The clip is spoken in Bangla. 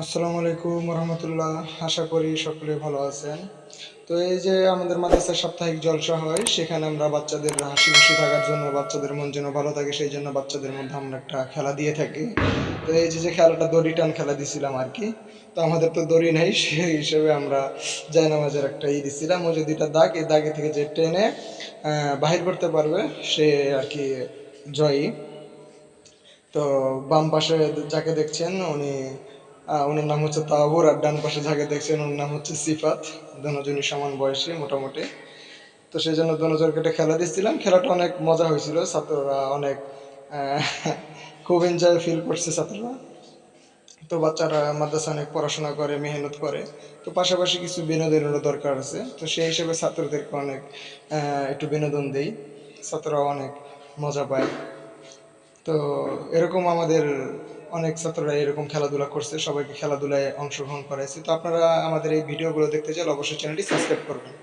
আসসালামু আলাইকুম রহমতুল্লাহ। আশা করি সকলে ভালো আছেন। তো এই যে আমাদের মাদ্রাসায় সাপ্তাহিক জলসা হয়, সেখানে আমরা বাচ্চাদের হাসি খুশি থাকার জন্য, বাচ্চাদের মন যেন ভালো থাকে, সেই জন্য বাচ্চাদের মধ্যে আমরা একটা খেলা দিয়ে থাকি। তো এই যে যে খেলাটা দড়ি টান খেলা দিছিলাম আর কি, তো আমাদের তো দড়ি নেই, সেই হিসেবে আমরা জায়নামাজের একটা ই দিছিলাম। ওই যে দাগ, এই দাগে থেকে যে টেনে বাহির করতে পারবে, সে আর কি জয়ী। তো বাম পাশে যাকে দেখছেন, উনি ওনার নাম হচ্ছে তাওবুর, আর ডান পাশে যাকে দেখছেন ওনার নাম হচ্ছে সিফাত। দুজনই সমান বয়সী মোটামুটি। তো সেই জন্য দুজনকে একটা খেলা দিচ্ছিলাম। খেলাটা অনেক মজা হয়েছিল। ছাত্ররা অনেক খুব এনজয় ফিল করছে ছাত্ররা। তো বাচ্চারা মাদ্রাসা অনেক পড়াশোনা করে, মেহনত করে। তো পাশাপাশি কিছু বিনোদনেরও দরকার আছে। তো সেই হিসেবে ছাত্রদেরকে অনেক একটু বিনোদন দেই। ছাত্ররা অনেক মজা পায়। তো এরকম আমাদের অনেক ছাত্ররা এরকম খেলাধুলা করছে, সবাইকে খেলাধুলায় অংশগ্রহণ করাইছে। তো আপনারা আমাদের এই ভিডিওগুলো দেখতে চাইলে অবশ্যই চ্যানেলটি সাবস্ক্রাইব করবেন।